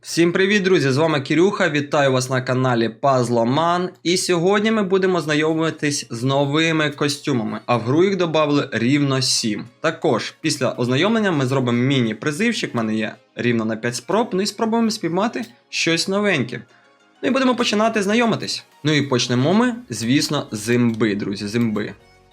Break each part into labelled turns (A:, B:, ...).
A: Всім привіт, друзі! З вами Кирюха. Вітаю вас на каналі Puzzloman. І сьогодні ми будемо знайомитись з новими костюмами, а в гру їх додали рівно 7. Також після ознайомлення ми зробимо міні-призивчик, в мене є рівно на 5 спроб, ну і спробуємо спіймати щось новеньке. Ну і будемо починати знайомитись. Ну і почнемо ми, звісно, з друзі, з.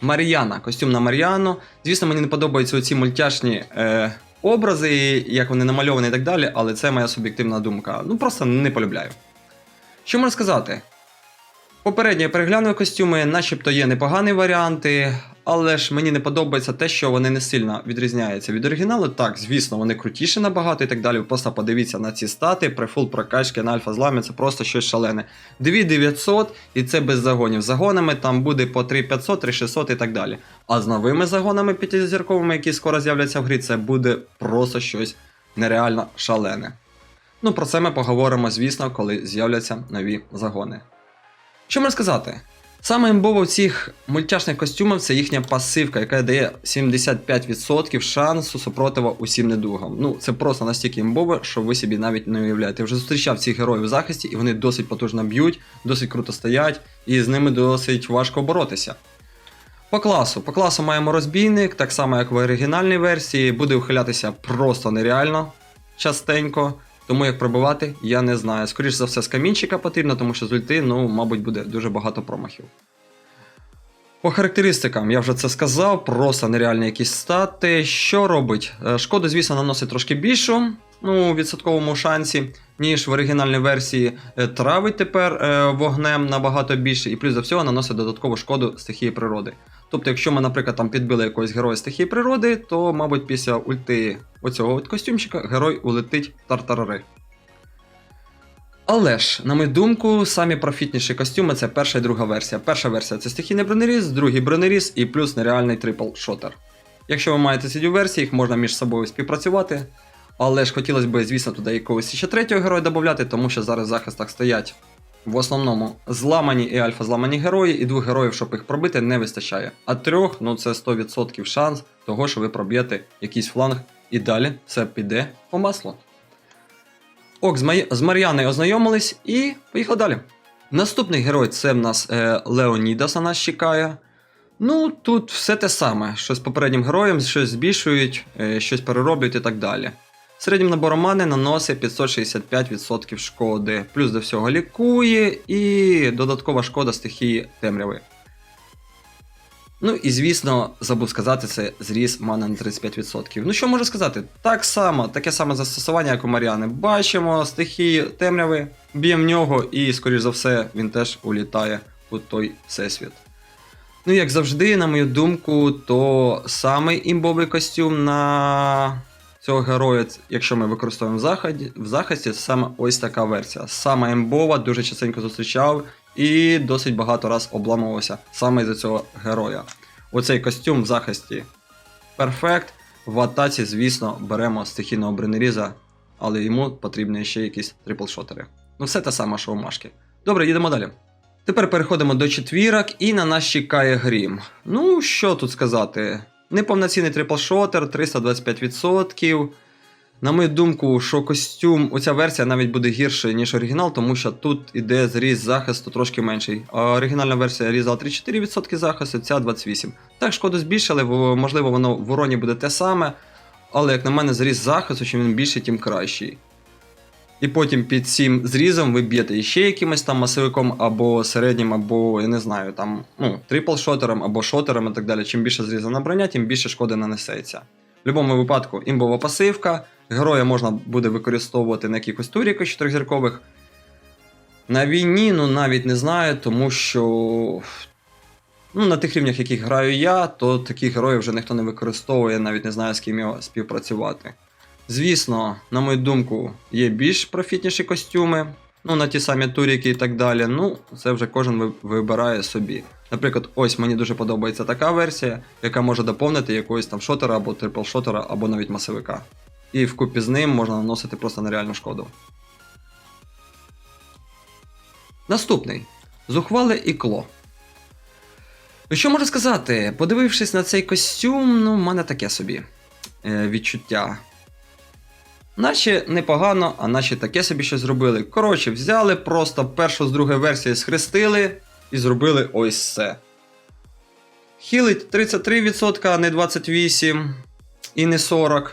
A: Мар'яна, костюм на Мар'яну. Звісно, мені не подобаються оці мультяшні е, образи, як вони намальовані і так далі, але це моя суб'єктивна думка. Ну просто не полюбляю. Що можна сказати? Попередньо я переглянув костюми, начебто є непогані варіанти, але ж мені не подобається те, що вони не сильно відрізняються від оригіналу. Так, звісно, вони крутіші набагато і так далі. Просто подивіться на ці стати, при фул прокачки на альфа зламі, це просто щось шалене. 2900 і це без загонів. Загонами там буде по 3500, 3600 і так далі. А з новими загонами п'ятизірковими, які скоро з'являться в грі, це буде просто щось нереально шалене. Ну, про це ми поговоримо, звісно, коли з'являться нові загони. Що можна сказати? Саме імбово в цих мультяшних костюмах це їхня пасивка, яка дає 75% шансу супротива усім недугам. Ну, це просто настільки імбове, що ви собі навіть не уявляєте. Я вже зустрічав цих героїв в захисті, і вони досить потужно б'ють, досить круто стоять, і з ними досить важко боротися. По класу. По класу маємо розбійник, так само як в оригінальній версії, буде ухилятися просто нереально частенько. Тому як пробивати, я не знаю. Скоріше за все, з камінчика потрібно, тому що з ульти, ну, мабуть, буде дуже багато промахів. По характеристикам, я вже це сказав, просто нереальні якісь стати. Що робить? Е, Шкоду, звісно, наносить трошки більшу, ну, відсотковому шансі, ніж в оригінальній версії. Е, Травить тепер е, вогнем набагато більше, і плюс до всього наносить додаткову шкоду стихії природи. Тобто, якщо ми, наприклад, там підбили якогось героя стихії природи, то, мабуть, після ульти оцього от костюмчика герой улетить в тартарари. Але ж, на мою думку, самі профітніші костюми це перша і друга версія. Перша версія це стихійний бронеріз, другий бронеріз і плюс нереальний трипл шотер. Якщо ви маєте ці дві версії, їх можна між собою співпрацювати. Але ж хотілося б, звісно, туди якогось ще третього героя додати, тому що зараз в захистах стоять в основному зламані і альфа зламані герої, і двох героїв, щоб їх пробити, не вистачає. А трьох, ну це 100% шанс того, що ви проб'єте якийсь фланг і далі все піде по маслу. Ок, з, Мар'яною ознайомились і поїхали далі. Наступний герой це в нас е, Леонідас на нас чекає. Ну, тут все те саме, що з попереднім героєм, щось збільшують, е, щось перероблюють і так далі. Середнім набором мани наносить 565% шкоди, плюс до всього лікує і додаткова шкода стихії темряви. Ну і звісно, забув сказати, це зріс мани на 35%. Ну що можу сказати? Так само, таке саме застосування, як у Маріани. Бачимо стихії темряви, б'ємо в нього, і, скоріш за все, він теж улітає у той всесвіт. Ну, як завжди, на мою думку, то самий імбовий костюм на цього героя, якщо ми використовуємо в заході, в захисті, саме ось така версія. Сама імбова, дуже частенько зустрічав і досить багато раз обламувався саме із цього героя. Оцей костюм в захисті перфект. В атаці, звісно, беремо стихійного бренеріза, але йому потрібні ще якісь трипл-шотери. Ну, все те саме, що у Машки. Добре, їдемо далі. Тепер переходимо до четвірок, і на нас чекає грім. Ну, що тут сказати? Неповноцінний трипл-шотер, 325%. На мою думку, що костюм, оця версія навіть буде гірше, ніж оригінал, тому що тут іде зріз захисту трошки менший. А оригінальна версія різала 34% захисту, ця 28%. Так, шкоду збільшили, можливо, воно в уроні буде те саме. Але, як на мене, зріз захисту, чим він більший, тим кращий. І потім під цим зрізом ви б'єте іще якимось там масовиком, або середнім, або, я не знаю, там, ну, трипл-шотером, або шотером і так далі. Чим більше зрізана броня, тим більше шкоди нанесеться. В будь-якому випадку імбова пасивка. Героя можна буде використовувати на якихось туріках чотирьохзіркових. На війні, ну навіть не знаю, тому що ну, на тих рівнях, яких граю я, то таких героїв вже ніхто не використовує, навіть не знаю, з ким його співпрацювати. Звісно, на мою думку, є більш профітніші костюми, ну, на ті самі туріки і так далі. Ну, це вже кожен вибирає собі. Наприклад, ось мені дуже подобається така версія, яка може доповнити якогось там шотера або трипл-шотера, або навіть масовика. І вкупі з ним можна наносити просто нереальну шкоду. Наступний. Зухвале ікло. Ну, що можу сказати? Подивившись на цей костюм, ну, в мене таке собі е, відчуття. Наші непогано, а наші таке собі щось зробили. Коротше, взяли просто першу з другої версії схрестили і зробили ось це. Хілить 33%, а не 28% і не 40%.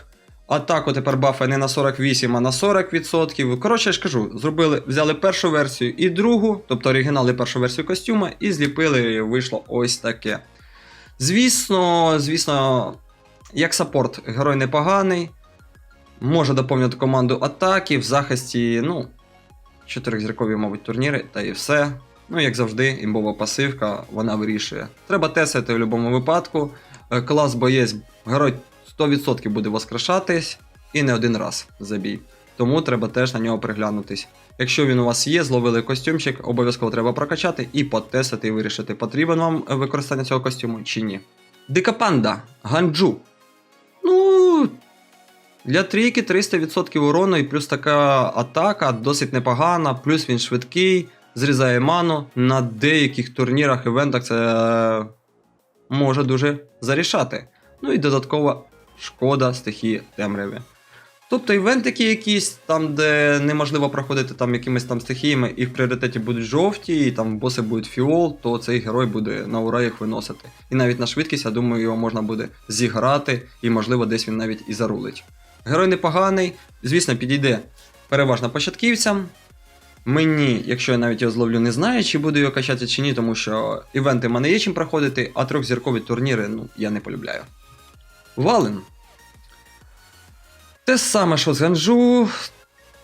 A: Атаку тепер бафа не на 48, а на 40%. Коротше, я ж кажу, зробили, взяли першу версію і другу, тобто оригінал і першу версію костюма, і зліпили, і вийшло ось таке. Звісно, звісно, як саппорт, герой непоганий. Може доповнити команду атаки в захисті, ну, чотиризіркові, мабуть, турніри, та і все. Ну, як завжди, імбова пасивка, вона вирішує. Треба тесити в будь-якому випадку. Е, Клас боєць, герой 100% буде воскрешатись і не один раз за бій. Тому треба теж на нього приглянутись. Якщо він у вас є, зловили костюмчик, обов'язково треба прокачати і потестити і вирішити, потрібен вам використання цього костюму чи ні. Дика панда, ганджу. Для трійки 300% урону і плюс така атака досить непогана, плюс він швидкий, зрізає ману. На деяких турнірах, івентах це е, може дуже зарішати. Ну і додаткова шкода стихії темряви. Тобто івентики якісь, там, де неможливо проходити там якимись там стихіями, і в пріоритеті будуть жовті, і там боси будуть фіол, то цей герой буде на ура їх виносити. І навіть на швидкість, я думаю, його можна буде зіграти, і можливо десь він навіть і зарулить. Герой непоганий, звісно, підійде переважно початківцям. Мені, якщо я навіть його зловлю, не знаю, чи буду його качати чи ні, тому що івенти в мене є чим проходити, а трьохзіркові турніри ну, я не полюбляю. Вален. Те саме, що з Ганжу.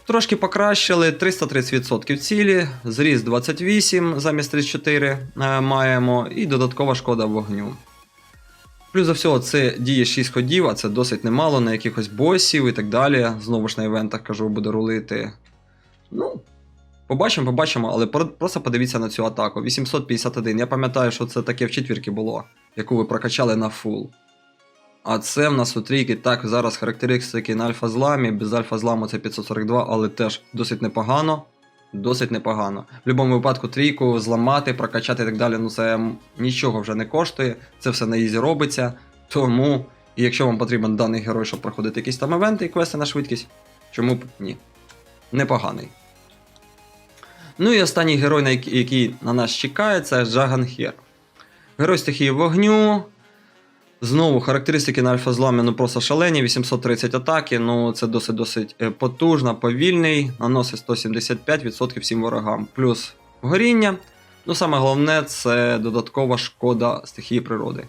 A: Трошки покращили 330% цілі, зріст 28 замість 34 е, маємо, і додаткова шкода вогню. Плюс за всього, це діє 6 ходів, а це досить немало на якихось босів і так далі. Знову ж на івентах кажу, буде рулити. Ну, побачимо, побачимо, але просто подивіться на цю атаку. 851. Я пам'ятаю, що це таке в четвірки було, яку ви прокачали на фул. А це в нас у трійки, так, зараз характеристики на альфа-зламі, без альфа-зламу це 542, але теж досить непогано. Досить непогано. В будь-якому випадку трійку зламати, прокачати і так далі, ну це нічого вже не коштує, це все на ізі робиться. Тому, і якщо вам потрібен даний герой, щоб проходити якісь там івенти і квести на швидкість, чому б ні? Непоганий. Ну і останній герой, який, на нас чекає, це Джаганхер. Герой стихії вогню. Знову характеристики на альфа-зламі ну просто шалені, 830 атаки, ну це досить-досить е, потужно, повільний, наносить 175% всім ворогам. Плюс горіння. Ну саме головне це додаткова шкода стихії природи.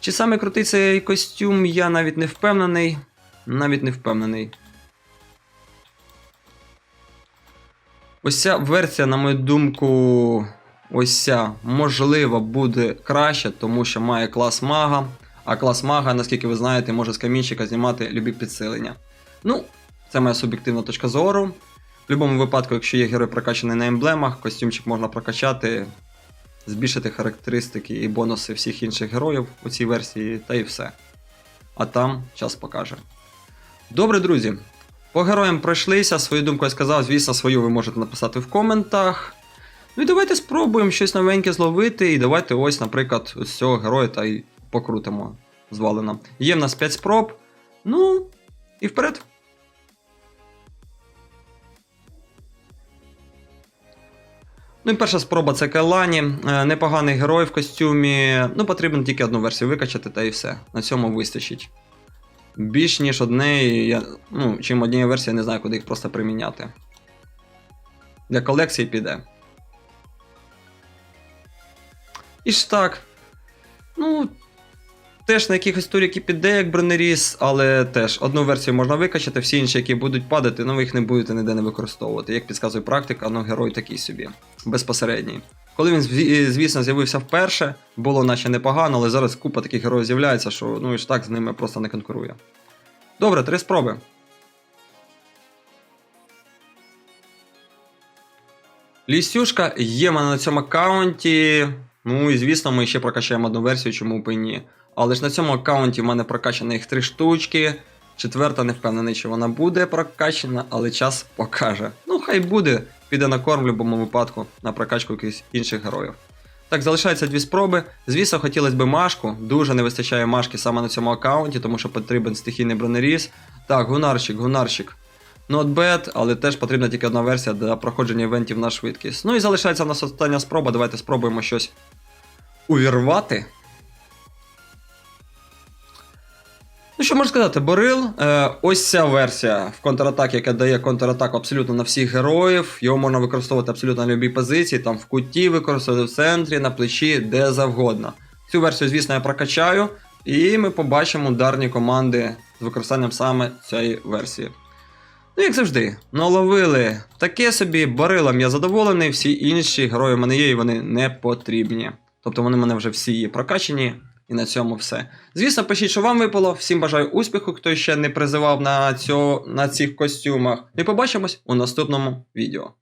A: Чи саме крутий цей костюм, я навіть не впевнений. Навіть не впевнений. Ось ця версія, на мою думку, ось ця, можливо, буде краще, тому що має клас мага. А клас мага, наскільки ви знаєте, може з камінчика знімати любі підсилення. Ну, це моя суб'єктивна точка зору. В будь-якому випадку, якщо є герой прокачаний на емблемах, костюмчик можна прокачати, збільшити характеристики і бонуси всіх інших героїв у цій версії, та і все. А там час покаже. Добре, друзі. По героям пройшлися, свою думку я сказав, звісно, свою ви можете написати в коментах. Ну і давайте спробуємо щось новеньке зловити. І давайте ось, наприклад, ось цього героя та й покрутимо звалено. Є в нас 5 спроб. Ну, і вперед. Ну і перша спроба це Кайлані. Е, Непоганий герой в костюмі. Ну, потрібно тільки одну версію викачати, та і все. На цьому вистачить. Більш ніж одне, я, ну, чим однієї версії, я не знаю, куди їх просто приміняти. Для колекції піде. І ж так. Ну, теж на якихось туріки піде, як бронеріс, але теж одну версію можна викачати, всі інші, які будуть падати, ну ви їх не будете ніде не використовувати. Як підказує практика, ну герой такий собі, безпосередній. Коли він, звісно, з'явився вперше, було наче непогано, але зараз купа таких героїв з'являється, що ну і ж так з ними просто не конкурує. Добре, три спроби. Лісюшка є мене на цьому аккаунті. Ну і звісно, ми ще прокачаємо одну версію, чому б і ні. Але ж на цьому аккаунті в мене прокачано їх три штучки. Четверта, не впевнений, чи вона буде прокачана, але час покаже. Ну, хай буде, піде на корм в будь-якому випадку на прокачку якихось інших героїв. Так, залишається дві спроби. Звісно, хотілося б машку. Дуже не вистачає машки саме на цьому аккаунті, тому що потрібен стихійний бронеріз. Так, гунарчик, гунарчик. not bad, але теж потрібна тільки одна версія для проходження івентів на швидкість. Ну і залишається в нас остання спроба. Давайте спробуємо щось увірвати. Ну, що можна сказати, Борил, е, ось ця версія в контратакі, яка дає контратаку абсолютно на всіх героїв. Його можна використовувати абсолютно на будь-якій позиції, там в куті використовувати в центрі, на плечі, де завгодно. Цю версію, звісно, я прокачаю, і ми побачимо ударні команди з використанням саме цієї версії. Ну, як завжди, наловили таке собі, барилом я задоволений, всі інші герої в мене є і вони не потрібні. Тобто вони в мене вже всі є прокачані, і на цьому все. Звісно, пишіть, що вам випало. Всім бажаю успіху, хто ще не призивав на, цього, на цих костюмах. І побачимось у наступному відео.